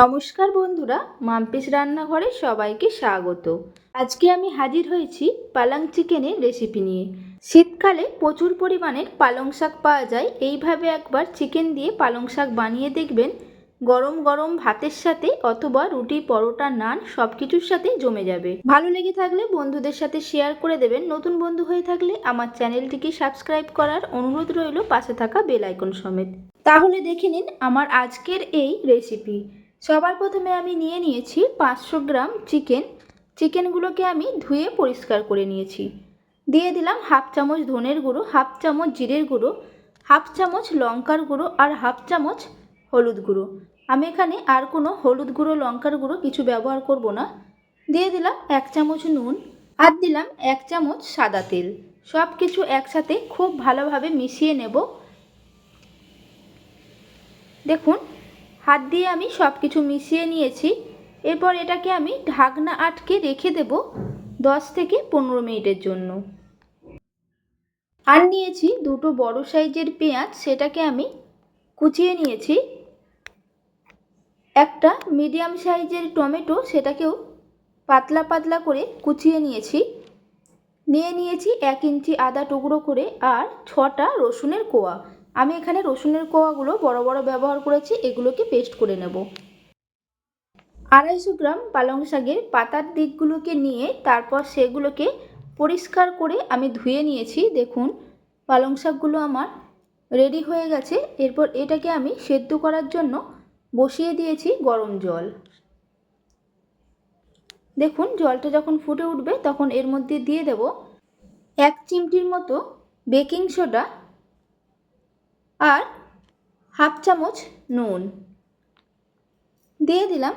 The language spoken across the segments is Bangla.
নমস্কার বন্ধুরা, মাম্পিস রান্নাঘরে সবাইকে স্বাগত। আজকে আমি হাজির হয়েছি পালং চিকেনের রেসিপি নিয়ে। শীতকালে প্রচুর পরিমাণের পালং শাক পাওয়া যায়। এইভাবে একবার চিকেন দিয়ে পালং শাক বানিয়ে দেখবেন, গরম গরম ভাতের সাথে অথবা রুটি, পরোটা, নান সব কিছুর সাথে জমে যাবে। ভালো লেগে থাকলে বন্ধুদের সাথে শেয়ার করে দেবেন। নতুন বন্ধু হয়ে থাকলে আমার চ্যানেলটিকে সাবস্ক্রাইব করার অনুরোধ রইল পাশে থাকা বেল আইকন সমেত। তাহলে দেখে নিন আমার আজকের এই রেসিপি সবার প্রথমে আমি নিয়ে নিয়েছি পাঁচশো গ্রাম চিকেন। চিকেনগুলোকে আমি ধুয়ে পরিষ্কার করে নিয়েছি। দিয়ে দিলাম হাফ চামচ ধনের গুঁড়ো, হাফ চামচ জিরের গুঁড়ো, হাফ চামচ লঙ্কার গুঁড়ো আর হাফ চামচ হলুদ গুঁড়ো। আমি এখানে আর কোনো হলুদ গুঁড়ো, লঙ্কার গুঁড়ো কিছু ব্যবহার করব না। দিয়ে দিলাম এক চামচ নুন আর দিলাম এক চামচ সাদা তেল। সব কিছু একসাথে খুব ভালোভাবে মিশিয়ে নেব। দেখুন হাত দিয়ে আমি সব কিছু মিশিয়ে নিয়েছি। এরপর এটাকে আমি ঢাকনা আটকে রেখে দেব দশ থেকে পনেরো মিনিটের জন্য। আর নিয়েছি দুটো বড় সাইজের পেঁয়াজ, সেটাকে আমি কুচিয়ে নিয়েছি। একটা মিডিয়াম সাইজের টমেটো, সেটাকেও পাতলা পাতলা করে কুচিয়ে নিয়েছি। নিয়ে নিয়েছি এক ইঞ্চি আদা টুকরো করে আর ছটা রসুনের কোয়া। আমি এখানে রসুনের কোয়াগুলো বড় বড় ব্যবহার করেছি, এগুলোকে পেস্ট করে নেব। আড়াইশো গ্রাম পালং শাকের পাতার দিকগুলোকে নিয়ে তারপর সেগুলোকে পরিষ্কার করে আমি ধুয়ে নিয়েছি। দেখুন, পালং শাকগুলো আমার রেডি হয়ে গেছে। এরপর এটাকে আমি সেদ্ধ করার জন্য বসিয়ে দিয়েছি গরম জল। দেখুন, জলটা যখন ফুটে উঠবে তখন এর মধ্যে দিয়ে দেব এক চিমটির মতো বেকিং সোডা আর হাফ চামচ নুন। দিয়ে দিলাম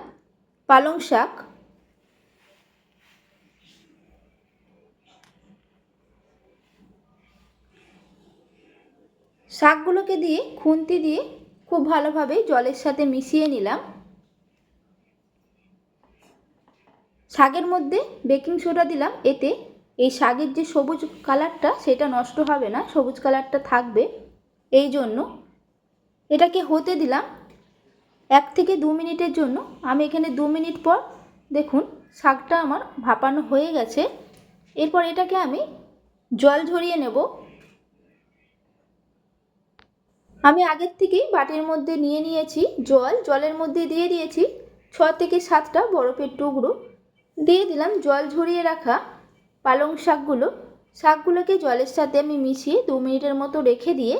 পালং শাক। শাকগুলোকে দিয়ে, খুন্তি দিয়ে খুব ভালোভাবে জলের সাথে মিশিয়ে নিলাম। শাকের মধ্যে বেকিং সোডা দিলাম, এতে এই শাকের যে সবুজ কালারটা, সেটা নষ্ট হবে না, সবুজ কালারটা থাকবে। এই জন্য এটাকে হতে দিলাম এক থেকে দু মিনিটের জন্য। আমি এখানে দু মিনিট পর দেখুন শাকটা আমার ভাপানো হয়ে গেছে। এরপর এটাকে আমি জল ঝরিয়ে নেব। আমি আগের থেকেই বাটির মধ্যে নিয়ে নিয়েছি জল। জলের মধ্যে দিয়ে দিয়েছি ছ থেকে সাতটা বরফের টুকরো। দিয়ে দিলাম জল ঝরিয়ে রাখা পালং শাকগুলো। শাকগুলোকে জলের সাথে আমি মিশিয়ে দু মিনিটের মতো রেখে দিয়ে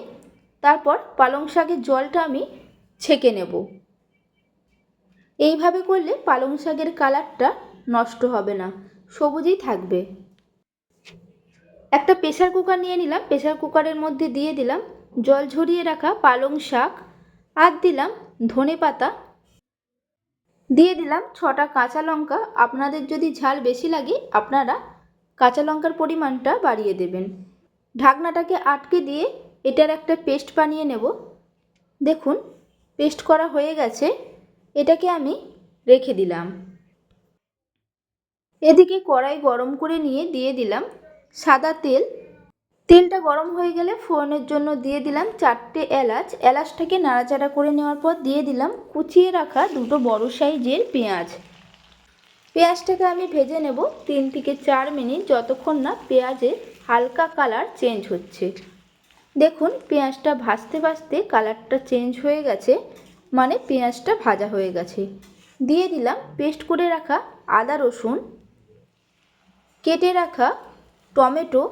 তারপর পালং শাকের জলটা আমি ছেঁকে নেব। এইভাবে করলে পালং শাকের কালারটা নষ্ট হবে না, সবুজই থাকবে। একটা প্রেশার কুকার নিয়ে নিলাম প্রেশার কুকারের মধ্যে দিয়ে দিলাম জল ঝরিয়ে রাখা পালং শাক আর দিলাম ধনে পাতা। দিয়ে দিলাম ছটা কাঁচা লঙ্কা, আপনাদের যদি ঝাল বেশি লাগে আপনারা কাঁচা লঙ্কার পরিমাণটা বাড়িয়ে দেবেন। ঢাকনাটাকে আটকে দিয়ে এটার একটা পেস্ট বানিয়ে নেব। দেখুন, পেস্ট করা হয়ে গেছে। এটাকে আমি রেখে দিলাম। এদিকে কড়াই গরম করে নিয়ে দিয়ে দিলাম সাদা তেল। তেলটা গরম হয়ে গেলে ফোড়নের জন্য দিয়ে দিলাম চারটে এলাচ। এলাচটাকে নাড়াচাড়া করে নেওয়ার পর দিয়ে দিলাম কুচিয়ে রাখা দুটো বড় সাইজের পেঁয়াজ। পেঁয়াজটাকে আমি ভেজে নেব তিন থেকে চার মিনিট, যতক্ষণ না পেঁয়াজের হালকা কালার চেঞ্জ হচ্ছে। দেখুন, পেঁয়াজটা ভাজতে ভাজতে কালারটা চেঞ্জ হয়ে গেছে মানে পেঁয়াজটা ভাজা হয়ে গেছে। দিয়ে দিলাম পেস্ট করে রাখা আদা রসুন, কেটে রাখা টমেটো,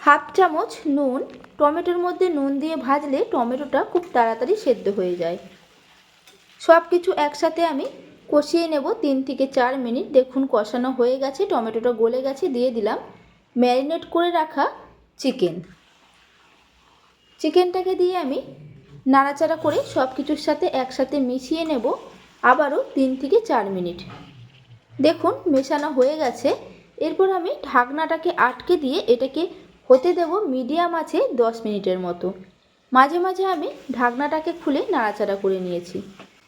হাফ চামচ নুন। টমেটোর মধ্যে নুন দিয়ে ভাজলে টমেটোটা খুব তাড়াতাড়ি সেদ্ধ হয়ে যায়। সব কিছু একসাথে আমি কষিয়ে নেব তিন থেকে চার মিনিট। দেখুন কষানো হয়ে গেছে, টমেটোটা গলে গেছে। দিয়ে দিলাম ম্যারিনেট করে রাখা চিকেন। চিকেনটাকে দিয়ে আমি নাড়াচাড়া করে সব কিছুর সাথে একসাথে মিশিয়ে নেব আবারও তিন থেকে চার মিনিট। দেখুন, মেশানো হয়ে গেছে। এরপর আমি ঢাকনাটাকে আটকে দিয়ে এটাকে হতে দেব মিডিয়াম আছে দশ মিনিটের মতো। মাঝে মাঝে আমি ঢাকনাটাকে খুলে নাড়াচাড়া করে নিয়েছি।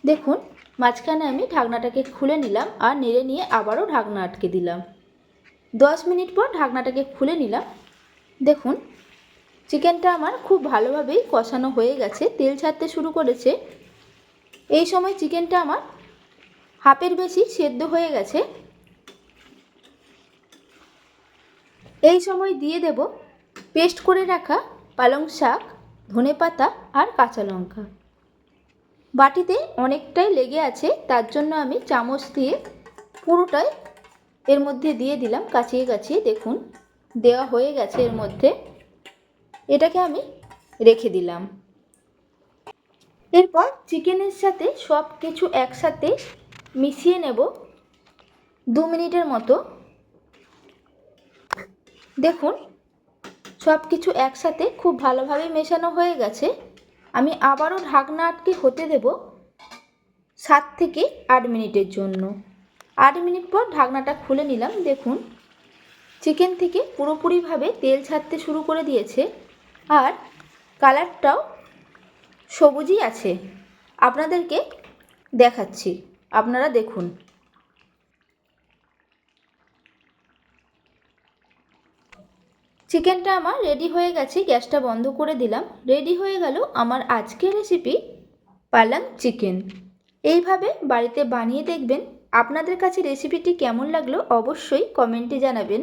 দেখুন, মাঝখানে আমি ঢাকনাটাকে খুলে নিলাম আর নেড়ে নিয়ে আবারও ঢাকনা আটকে দিলাম। দশ মিনিট পর ঢাকনাটাকে খুলে নিলাম। দেখুন, চিকেনটা আমার খুব ভালোভাবেই কষানো হয়ে গেছে, তেল ছাড়তে শুরু করেছে। এই সময় চিকেনটা আমার হাফের বেশি সেদ্ধ হয়ে গেছে। এই সময় দিয়ে দেব পেস্ট করে রাখা পালং শাক ধনেপাতা আর কাঁচা লঙ্কা। বাটিতে অনেকটাই লেগে আছে, তার জন্য আমি চামচ দিয়ে পুরোটাই এর মধ্যে দিয়ে দিলাম কাচিয়ে কাচিয়ে। দেখুন দেওয়া হয়ে গেছে এর মধ্যে, এটাকে আমি রেখে দিলাম। এরপর চিকেনের সাথে সব কিছু একসাথে মিশিয়ে নেব দু মিনিটের মতো। দেখুন সব কিছু একসাথে খুব ভালোভাবে মেশানো হয়ে গেছে। আমি আবারও ঢাকনা আটকে হতে দেব সাত থেকে আট মিনিটের জন্য। আট মিনিট পর ঢাকনাটা খুলে নিলাম, দেখুন। চিকেন থেকে পুরোপুরিভাবে তেল ছাড়তে শুরু করে দিয়েছে। আর কালারটাও সবুজই আছে। আপনাদেরকে দেখাচ্ছি। আপনারা দেখুন। চিকেনটা আমার রেডি হয়ে গেছে, গ্যাসটা বন্ধ করে দিলাম। রেডি হয়ে গেল আমার আজকের রেসিপি পালাং চিকেন এইভাবে বাড়িতে বানিয়ে দেখবেন। আপনাদের কাছে রেসিপিটি কেমন লাগল অবশ্যই কমেন্টে জানাবেন।